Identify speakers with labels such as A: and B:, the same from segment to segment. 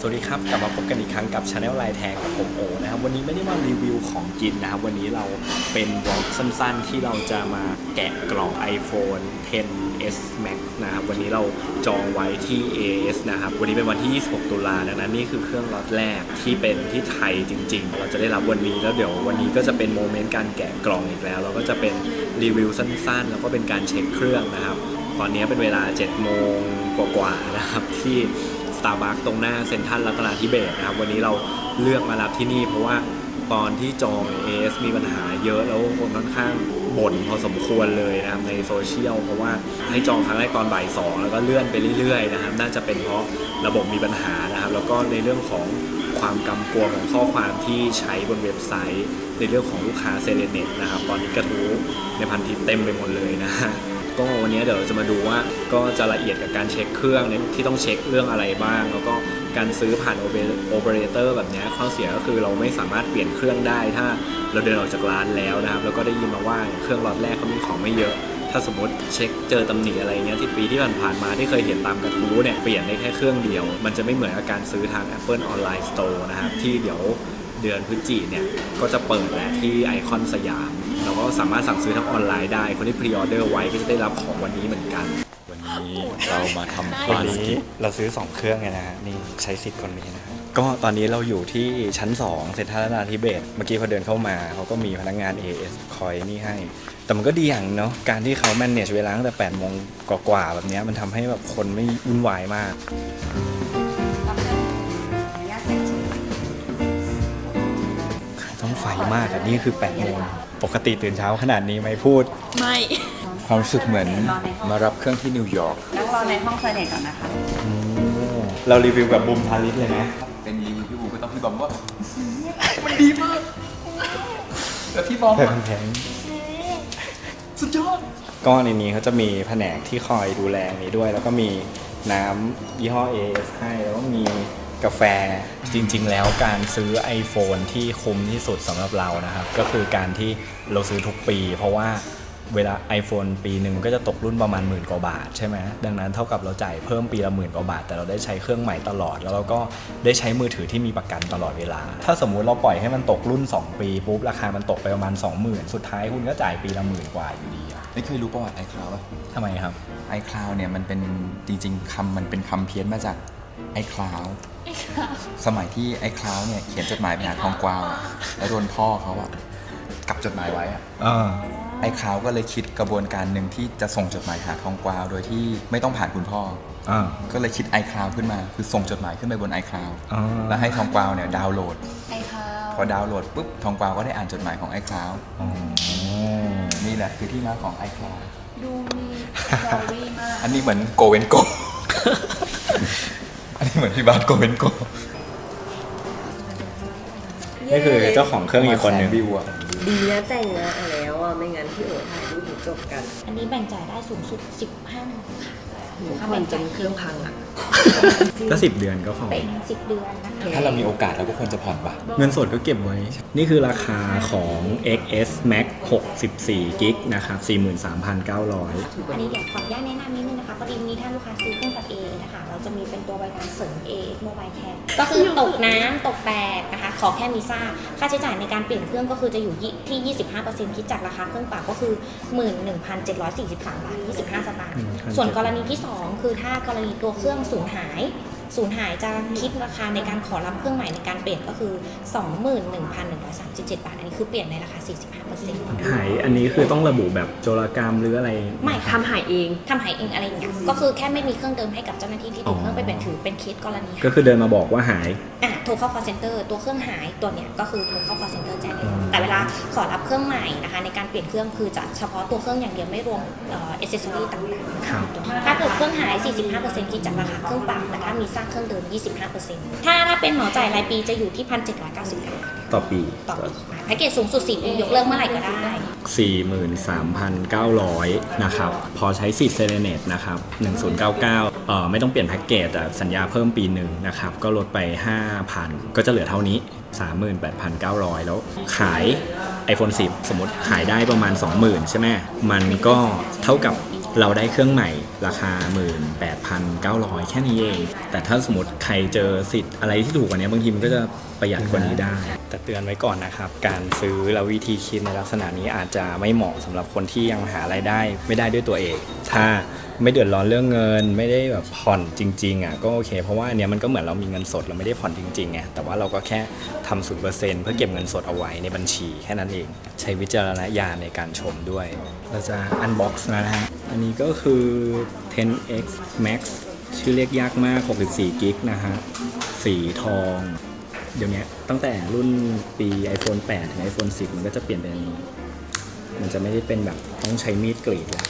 A: สวัสดีครับ กลับมาพบกันอีกครั้งกับช anel ลายแทงกับผมโอนะครับ วันนี้ไม่ได้มารีวิวของกินนะครับ วันนี้เราเป็นวอล์กสั้นๆ ที่เราจะมาแกะกล่อง iPhone 10s Max นะครับ วันนี้เราจองไว้ที่ AS นะครับ วันนี้เป็นวันที่ 26 ตุลาดังนั้นนี่คือเครื่องล็อตแรกที่เป็นที่ไทยจริง ๆ เราจะได้รับวันนี้แล้วเดี๋ยววันนี้ก็จะเป็นโมเมนต์การแกะกล่องอีกแล้วเราก็จะเป็นรีวิวสั้นๆ แล้วก็เป็นการเช็คเครื่องนะครับ ตอนนี้เป็นเวลา 7 โมงกว่าๆนะครับที่ สตาร์บัคตรงหน้าเซ็นทรัลรัตนาธิเบศนะครับ วันนี้เราเลือกมารับที่นี่เพราะว่าตอนที่จองเอสมีปัญหาเยอะแล้วคนค่อนข้างบ่นพอสมควรเลยนะครับในโซเชียลเพราะว่าให้จองครั้งแรกตอนบ่ายสองแล้วก็เลื่อนไปเรื่อยๆนะครับน่าจะเป็นเพราะระบบมีปัญหานะครับ แล้วก็ในเรื่องของความกำกวมของข้อความที่ใช้บนเว็บไซต์ ในเรื่องของลูกค้าเซเลเน็ตนะครับ ตอนนี้กระทู้ในพันทิปเต็มไปหมดเลยนะฮะ ก็วันนี้เดี๋ยวเราจะมาดูว่าก็จะละเอียดกับการเช็คเครื่องเนี่ยที่ต้องเช็คเรื่องอะไรบ้าง แล้วก็การซื้อผ่านโอเปอเรเตอร์แบบนี้ข้อเสียก็คือเราไม่สามารถเปลี่ยนเครื่องได้ถ้าเราเดินออกจากร้านแล้วนะครับแล้วก็ได้ยินมาว่าเครื่องล็อตแรกเขามีของไม่เยอะ ถ้าสมมติเช็คเจอตำหนิอะไรเงี้ยที่ปีที่ผ่านๆมาที่เคยเห็นตามกระทู้เนี่ยเปลี่ยนได้แค่เครื่องเดียว มันจะไม่เหมือนกับการซื้อทาง Apple Online Store นะครับที่เดี๋ยวเดือนพฤศจิเนี่ยก็จะเปิดแหละที่ไอคอนสยาม เราก็สามารถสั่งซื้อทางออนไลน์ได้ คนที่พรีออเดอร์ไว้ก็จะได้รับของวันนี้เหมือนกัน
B: วันนี้เรามาทำ
A: วั
B: ภานร
A: นี้
B: กิจ
A: เราซื้อ 2 เครื่องไงนะฮะนี่ใช้สิทธิ์คนนี้นะฮะก็ตอนนี้เราอยู่ที่ชั้น 2 เซ็นทรัลนาธิเบศรเมื่อกี้พอเดินเข้ามาเขาก็มีพนักงาน AS คอยนี่ให้ แต่มันก็ดีอย่างเนาะการที่เขา manage เวลาตั้งแต่8โมงกว่าๆแบบเนี้ยมันทำให้แบบคนไม่วุ่นวายมาก มากอะนี่คือ8โมงปกติตื่นเช้าขนาดนี้ไหมพูด
C: ไม่
B: ความรู้สึกเหมือนมารับเครื่องที่นิวยอร์ก
C: นั่งรอในห้องไซเน็ตก่อนนะคะ
A: เรารีวิวแบบบูมทาริสเลยไหม
B: เป็นรีวิวพี่บูก็ต้องพี่บอมว่ามันดีมากแต่พี่บอม
A: แพ
B: อะ
A: งแพง
B: สุดยอด
A: ก็ในนี้เขาจะมีแผนกที่คอยดูแลนี้ด้วย แล้วก็มีน้ำยี่ห้อ AS ให้แล้วก็มี กาแฟ จริงๆ แล้วการซื้อ iPhone ที่คุ้มที่สุดสำหรับเรานะครับ ก็คือการที่เราซื้อทุกปี เพราะว่าเวลา iPhone ปีหนึ่งมันก็จะตกรุ่นประมาณหมื่นกว่าบาทใช่ไหมดังนั้นเท่ากับเราจ่ายเพิ่มปีละหมื่นกว่าบาท แต่เราได้ใช้เครื่องใหม่ตลอด แล้วเราก็ได้ใช้มือถือที่มีประกันตลอดเวลา ถ้าสมมุติเราปล่อยให้มันตกรุ่น 2 ปีปุ๊บราคามันตกไปประมาณ 20,000 สุดท้ายคุณก็จ่ายปีละหมื่นกว่าอยู่ดีอะ
B: ไม่เคยรู้ประวัติ iCloud ป่ะ
A: ทำไมครับ
B: iCloud เนี่ยมันเป็นจริงๆคำมันเป็นคำเพี้ยนมาจาก iCloud สมัยที่ iCloud เนี่ยเขียนจดหมายไปหาทองกวาวอะแล้วโดนพ่อเขาอะกลับจดหมายไว้อะไอ้คราวก็เลยคิดกระบวนการหนึ่งที่จะส่งจดหมายหาทองกวาว โดยที่ไม่ต้องผ่านคุณพ่อ
A: อ่า
B: ก็เลยคิด iCloud ขึ้นมาคือส่งจดหมายขึ้นไปบน iCloud
A: อ๋อ
B: แล้วให้ทองกวาวเนี่ยดาวน์โหลด
C: ไอ้ข้าว
B: พอดาวน์โหลดปุ๊บทองกวาวก็ได้อ่านจดหมายของ iCloud
A: อ๋อ
B: นี่แหละคือที่มาของ iCloud
C: ดูมีสตอรี่มาก
B: อันนี้เหมือนโกเวนโกอันนี้ เหมือนพี่บาสโกเวนโก
A: นี่คือเจ้าของเครื่องอีกคนหนึ่ง
B: วิวอะ
D: ดีนะแต่งงานแล้วอะไม่งั้นพี่โอ๋ถ่ายรูปถึงจบกัน
E: อันนี้แบ่งจ่ายได้สูงสุด 15นาทีค่ะ
D: หนูผ่อนจนเครื่องพังอะ
A: ก็สิบเดือนก็พอ
E: เป็น 10 เดือนนะคะ
B: ถ้าเรามีโอกาสเราก็ควรจะผ่อนปะ
A: เงินสดก็เก็บไว้ นี่คือราคาของ XS Max 64กิกนะครับ43,900
E: อันนี้เดี๋ยวขออนุญาตแนะนำนิดนึงนะคะพอดีวันนี้ถ้าลูกค้าซื้อเครื่องจาก A นะคะเรา จะมีเป็นตัวบริการเสริม A Mobile Care ก็คือตกน้ำตกแตกนะคะ ขอแค่มีซ่าค่าใช้จ่ายในการเปลี่ยนเครื่องก็คือจะอยู่ที่ 25%คิดจากราคาเครื่องเปล่าก็คือ 11,743บาท25 สตางค์ส่วนกรณีที่ 2 คือถ้ากรณีตัวเครื่องสูญหาย สูญหายจะคิดราคาในการขอรับเครื่องใหม่ในการเปลี่ยนก็คือ 21,137 บาท อันนี้คือเปลี่ยนในราคา 45%
A: หายอันนี้คือต้องระบุแบบโจรกรรมหรืออะไร
E: ไม่ค่ะ
D: ทำหายเอง
E: ทำหายเองอะไรอย่างเงี้ยก็คือแค่ไม่มีเครื่องเดิมให้กับเจ้าหน้าที่ที่ถือเครื่องไปเปลี่ยนถือเป็นเคสกรณี
A: ก็คือเดินมาบอกว่าหาย
E: อะโทรเข้า call center ตัวเครื่องหายตัวเนี้ยก็คือโทรเข้า call center แจ้งได้เลย
A: อืม
E: แต่เวลาขอรับเครื่องใหม่นะคะ ในการเปลี่ยนเครื่องคือจะเฉพาะตัวเครื่องอย่างเดียวไม่รวมเอ่อ accessory ต่างๆ
A: ครับ
E: ถ้าเกิดเครื่องหาย 45%คิดจากราคาเครื่องเปล่าแต่ถ้ามีสร้างเครื่องเดิม25%ถ้าถ้าเป็นเหมาจ่ายรายปีจะอยู่ที่ 1,799
A: ต่อปี
E: ต่อปีแพ็กเกจสูงสุด4ปียกเลิกเมื่อไหร่ก็ได้
A: 43,900 นะครับ พอใช้สิทธิ์เซเลเนตนะครับ 1099 เอ่อไม่ต้องเปลี่ยนแพ็กเกจแต่สัญญาเพิ่มปีหนึ่งนะครับ ก็ลดไป 5,000 ก็จะเหลือเท่านี้ 38,900 แล้วขาย iPhone 10 สมมติขายได้ประมาณ 20,000 ใช่ไหมมันก็เท่ากับ เราได้เครื่องใหม่ราคา 18,900 แค่นี้เอง แต่ถ้าสมมติใครเจอสิทธิ์อะไรที่ถูกกว่านี้บางทีมันก็จะประหยัดกว่านี้ได้ แต่เตือนไว้ก่อนนะครับ การซื้อและววิธีคิดในลักษณะนี้อาจจะไม่เหมาะสำหรับคนที่ยังหารายได้ไม่ได้ด้วยตัวเอง ถ้า ไม่เดือดร้อนเรื่องเงิน ไม่ได้แบบผ่อนจริงๆอะก็โอเค เพราะว่าเนี้ยมันก็เหมือนเรามีเงินสดเราไม่ได้ผ่อนจริงๆไงแต่ว่าเราก็แค่ทำศูนย์เปอร์เซ็นต์เพื่อเก็บเงินสดเอาไว้ในบัญชีแค่นั้นเอง ใช้วิจารณญาณในการชมด้วย เราจะอันบ็อกซ์นะฮะอันนี้ก็คือ 10x max ชื่อเรียกยากมาก 64กิกนะฮะสีทองเดี๋ยวนี้ตั้งแต่รุ่นปี iPhone 8 ถึง iPhone 10 มันก็จะเปลี่ยนเป็น มันจะไม่ได้เป็นแบบต้องใช้มีดกรีดแล้ว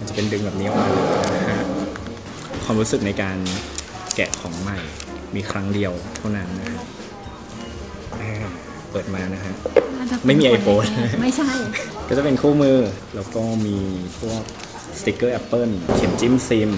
A: มันจะเป็นดึงแบบนี้ออกมาเลยนะฮะความรู้สึกในการแกะของใหม่มีครั้งเดียวเท่านั้นนะฮะอ่าเปิดมานะฮะไม่มี iPhone
C: ไม่ใช่
A: ก็จะเป็นคู่มือแล้วก็มีพวกสติกเกอร์ Apple เข็มจิ้มซิม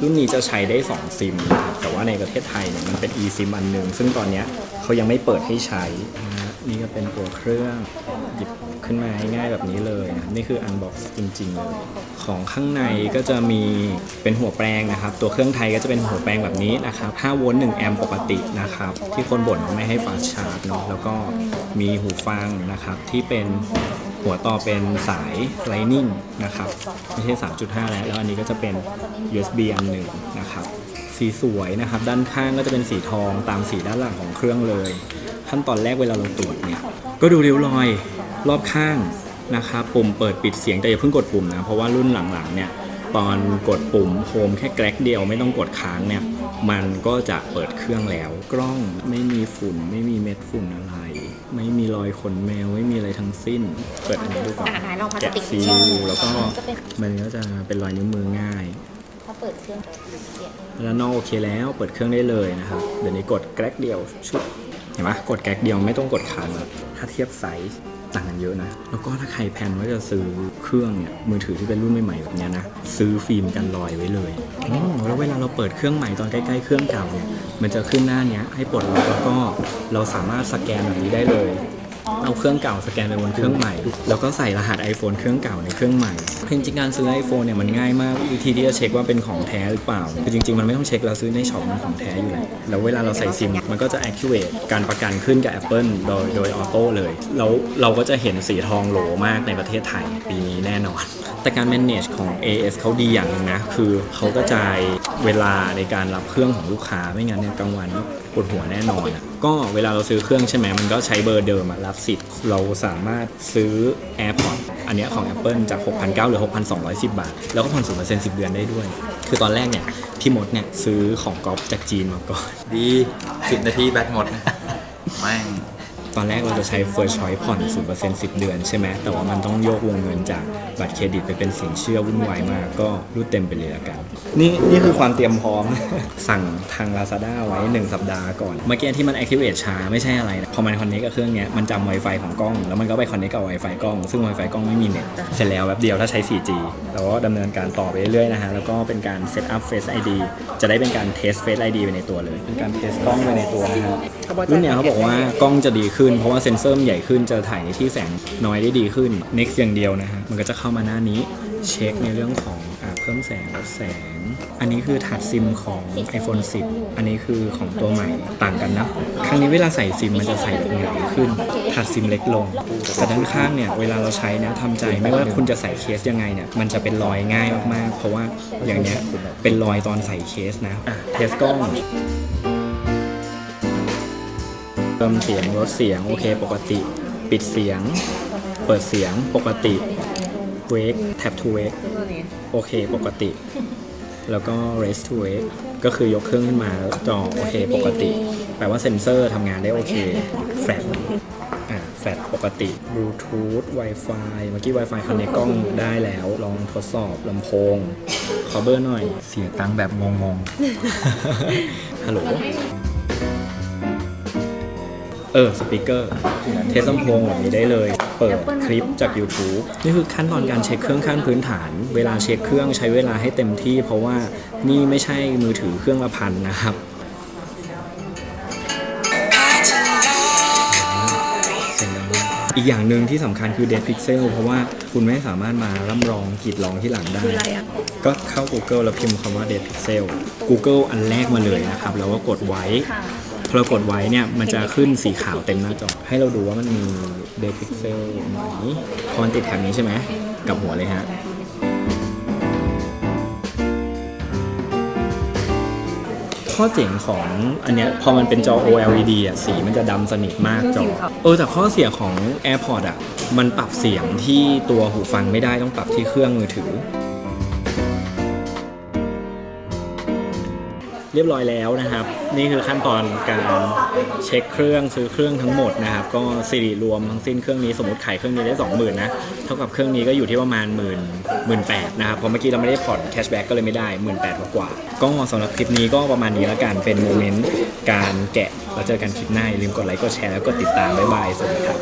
A: รุ่นนี้จะใช้ได้ 2 ซิมนะครับแต่ว่าในประเทศไทยเนี่ยมันเป็น eSIM อันหนึ่งซึ่งตอนเนี้ยเขายังไม่เปิดให้ใช้นะฮะนี่ก็เป็นตัวเครื่องหยิบ ขึ้นมาง่ายๆแบบนี้เลยนะนี่คือ unbox จริงๆเลยของข้างในก็จะมีเป็นหัวแปลงนะครับ ตัวเครื่องไทยก็จะเป็นหัวแปลงแบบนี้นะครับ5โวลต์1แอมป์ปกตินะครับ ที่คนบ่นไม่ให้ฟาชาร์จเนาะแล้วก็มีหูฟังนะครับที่เป็นหัวต่อเป็นสาย Lightning นะครับ ไม่ใช่ 3.5 แล้ว แล้วอันนี้ก็จะเป็น USB อันหนึ่งนะครับ สีสวยนะครับ ด้านข้างก็จะเป็นสีทองตามสีด้านหลังของเครื่องเลย ขั้นตอนแรกเวลาเราตรวจเนี่ย ก็ดูริ้วรอย รอบข้างนะครับปุ่มเปิดปิดเสียงแต่อย่าเพิ่งกดปุ่มนะเพราะว่ารุ่นหลังๆเนี่ยตอนกดปุ่มโฮมแค่แกลกเดียวไม่ต้องกดค้างเนี่ยมันก็จะเปิดเครื่องแล้ว กล้องไม่มีฝุ่นไม่มีเม็ดฝุ่นอะไร ไม่มีรอยขนแมวไม่มีอะไรทั้งสิ้น เปิดอันนี้ดูก่อน
E: อ่าไหนลองพลาส
A: แกะ
E: ติก
A: ซีลแล้วก็
E: จะเป็น
A: มันก็จะเป็นรอยนิ้วมือง่าย
E: ถ้าเปิดเครื่องเสียง
A: แล้วนอกโอเคแล้วเปิดเครื่องได้เลยนะครับเดี๋ยวนี้กดแกลกเดียวชุบเห็นไหมกดแก๊กเดียวไม่ต้องกดค้างแล้วถ้าเทียบไซส์ต่างกันเยอะนะ แล้วก็ถ้าใครแพนว่าจะซื้อเครื่องเนี่ยมือถือที่เป็นรุ่นใหม่ๆแบบนี้นะ ซื้อฟิล์มกันรอยไว้เลยแล้วเวลาเราเปิดเครื่องใหม่ตอนใกล้ๆเครื่องเก่าเนี่ยมันจะขึ้นหน้านี้ให้ปลดล็อกแล้วก็เราสามารถสแกนแบบนี้ได้เลย เอาเครื่องเก่าสแกนไปบนเครื่องใหม่ แล้วก็ใส่รหัส iPhone เครื่องเก่าในเครื่องใหม่จริงๆการซื้อ iPhone เนี่ยมันง่ายมากวิธีที่จะเช็คว่าเป็นของแท้หรือเปล่าคือจริงๆมันไม่ต้องเช็คเราซื้อในช็อปมันของแท้อยู่แล้วแล้วเวลาเราใส่ซิมมันก็จะ activate การประกันขึ้นกับ Apple โดยโดยออโต้เลยแล้วเราก็จะเห็นสีทองโหลมากในประเทศไทยปีนี้แน่นอน แต่การ manage ของ AS เขาดีอย่างหนึงนะ คือเขากระจายเวลาในการรับเครื่องของลูกค้าไม่งั้นเนี่ยกลางวันปวดหัวแน่นอนอะก็เวลาเราซื้อเครื่องใช่ไหมมันก็ใช้เบอร์เดิมอะรับสิทธิ์เราสามารถซื้อ AirPods อันเนี้ยของ Apple จาก 6,900หรือ 6,210 บาท แล้วก็ผ่อน0% 10เดือนได้ด้วย คือตอนแรกเนี่ย พี่มดเนี่ย ซื้อของก๊อฟจากจีนมาก่อน
B: ดีสิบนาทีแบตหมดนะแม่ง
A: ตอนแรกเราจะใช้ First Choice ผ่อน 0% 10 เดือนใช่ไหม แต่ว่ามันต้องโยกวงเงินจากบัตรเครดิตไปเป็นสินเชื่อวุ่นวายมาก ก็รูดเต็มไปเลยละกัน นี่นี่คือความเตรียมพร้อม สั่งทาง Lazada ไว้ 1 สัปดาห์ก่อน เมื่อกี้ที่มัน activate ช้าไม่ใช่อะไรนะพอมัน connect กับเครื่องเนี้ยมันจำ Wi-Fi ของกล้อง แล้วมันก็ไป connect กับ Wi-Fi กล้อง ซึ่ง Wi-Fi กล้องไม่มีเน็ต เสร็จแล้วแป๊บเดียวถ้าใช้ 4G เราก็ดำเนินการต่อไปเรื่อยๆนะฮะ แล้วก็เป็นการ set up Face ID จะได้เป็นการ test Face ID ไปในตัวเลย เป็นการ test กล้องไปในตัวนะฮะ รุ่นเนี้ยเขาบอกว่ากล้องจะดีขึ้น เพราะว่าเซ็นเซอร์มันใหญ่ขึ้นจะถ่ายในที่แสงน้อยได้ดีขึ้น next อย่างเดียวนะฮะ มันก็จะเข้ามาหน้านี้เช็คในเรื่องของอาเพิ่มแสงลดแสง อันนี้คือถาดซิมของ iPhone 10 อันนี้คือของตัวใหม่ต่างกันนะ ครั้งนี้เวลาใส่ซิมมันจะใส่แบบใหญ่ขึ้นถาดซิมเล็กลง แต่ด้านข้างเนี่ยเวลาเราใช้นะทำใจไม่ว่าคุณจะใส่เคสยังไงเนี่ยมันจะเป็นรอยง่ายมากๆ เพราะว่าอย่างเนี้ยเป็นรอยตอนใส่เคสนะอะเทสกล้อง เพิ่มเสียงลดเสียงโอเคปกติ ปิดเสียง เปิดเสียงปกติเวกแท็บทูเวกโอเคปกติ แล้วก็ raise to wake ก็คือยกเครื่องขึ้นมาแล้วจอโอเคปกติ แปลว่าเซ็นเซอร์ทำงานได้โอเคแฟลชอ่าแฟลชปกติ Bluetooth Wi-Fi เมื่อกี้ Wi-Fi คอนเนคกล้องได้แล้ว ลองทดสอบลำโพง ขอเบอร์หน่อย
B: เสียตังค์แบบงง
A: ฮัลโหล ออสปีกเกอร์เทสลำโพงแบบนี้ได้เลย เปิดคลิปจาก YouTube นี่คือขั้นตอนการเช็คเครื่องขั้นพื้นฐาน เวลาเช็คเครื่องใช้เวลาให้เต็มที่ เพราะว่านี่ไม่ใช่มือถือเครื่องละพันนะครับอีกอย่างหนึ่งที่สำคัญคือ Dead Pixel เพราะว่าคุณไม่สามารถมาร่ำรองกรีดร้องที่หลังได้ ก็เข้า Google แล้วพิมพ์คำว่า Dead Pixel Google อันแรกมาเลยนะครับ แล้วก็กดไว้ พอเรากดไว้เนี่ยมันจะขึ้นสีขาวเต็มหน้าจอ ให้เราดูว่ามันมี Dead Pixel ไหมพอมันติดแถบนี้ใช่ไหมกับหัวเลยฮะข้อเจ๋งของอันเนี้ยพอมันเป็นจอ OLED อะสีมันจะดำสนิทมากจอ เออแต่ข้อเสียของ AirPods อะมันปรับเสียงที่ตัวหูฟังไม่ได้ต้องปรับที่เครื่องมือถือ รียบร้อยแล้วนะครับ นี่คือขั้นตอนการเช็คเครื่องซื้อเครื่องทั้งหมดนะครับ ก็สิริรวมทั้งสิ้นเครื่องนี้สมมติขายเครื่องนี้ได้ 20,000นะเท่ากับเครื่องนี้ก็อยู่ที่ประมาณหมื่นหมื่นแปดนะครับเพราะเมื่อกี้เราไม่ได้ผ่อนแคชแบ็กก็เลยไม่ได้หมื่นแปดกว่าก็สำหรับคลิปนี้ก็ประมาณนี้แล้วกันเป็นโมเมนต์การแกะแล้วเจอกันคลิปหน้าอย่าลืมกดไลค์กดแชร์แล้วกดติดตามบ๊ายบายสวัสดีครับ